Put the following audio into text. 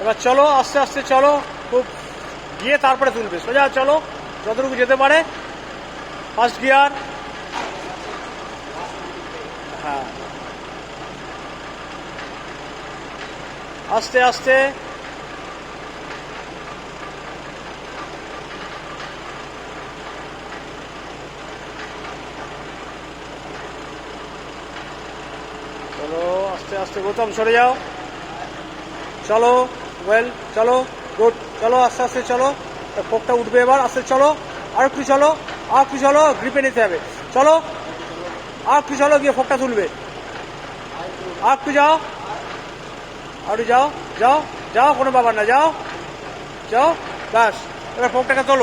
এবার চলো, আস্তে আস্তে চলো। খুব গিয়ে তারপরে তুলবে। সোজা চলো, যতটুকু যেতে পারে। ফার্স্ট গিয়ার হ্যাঁ। আস্তে আস্তে। চলো, আস্তে আস্তে, গৌতম, সরে যাও। চলো ওয়েল চলো গুড চলো, আস্তে আস্তে চলো। ফোকটা উঠবে এবার, আস্তে, চলো, আর একটু চলো, আর একটু চলো গ্রিপে নিতে হবে। চলো, আর একটু চলো, গিয়ে ফোকটা তুলবে। আর একটু যাও, আর যাও যাও যাও, কোনো ব্যাপার না, যাও যাও, ব্যাস, এবার ফোকটাকে তোলো।